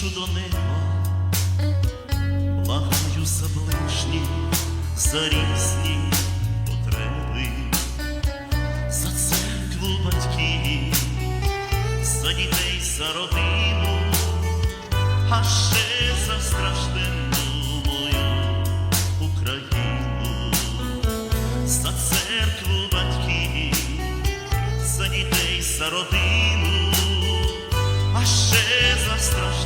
кличу до неба, благаю за ближні, за різні потреби, за церкву батьків, за дітей, за родину, а ще за стражденну мою Україну, за церкву батьків, за дітей, за родину, а ще за стражденну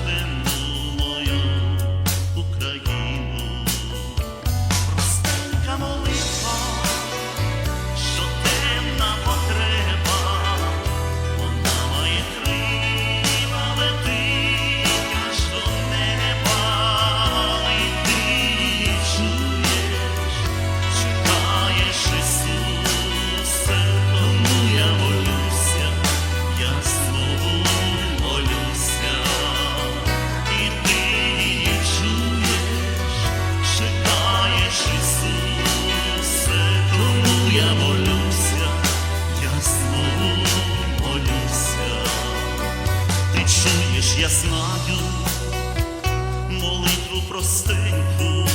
простеньку,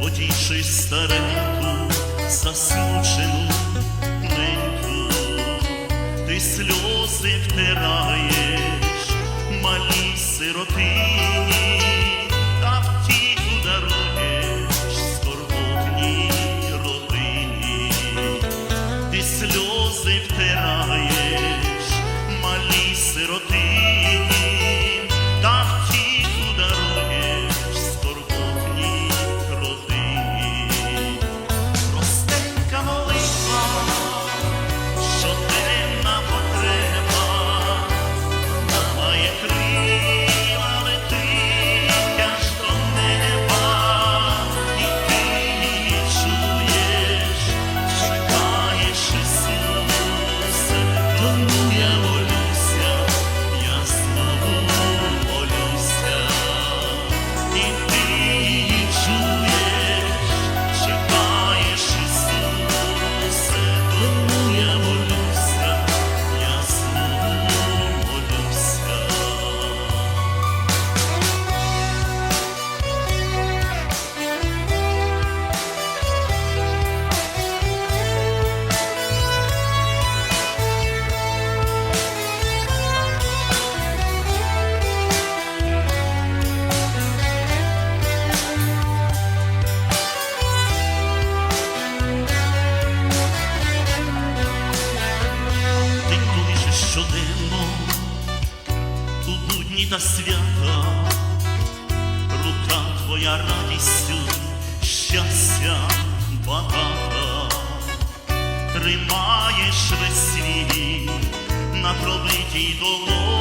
потішиш стареньку, засмучену неньку, ти сльози втираєш, малій сиротині, та втіху даруєш скорботній родині, ти сльози втираєш, малій сиротині, та свята, рука твоя радістю, щастя багата, тримаєш весь світ на пробитій долоні.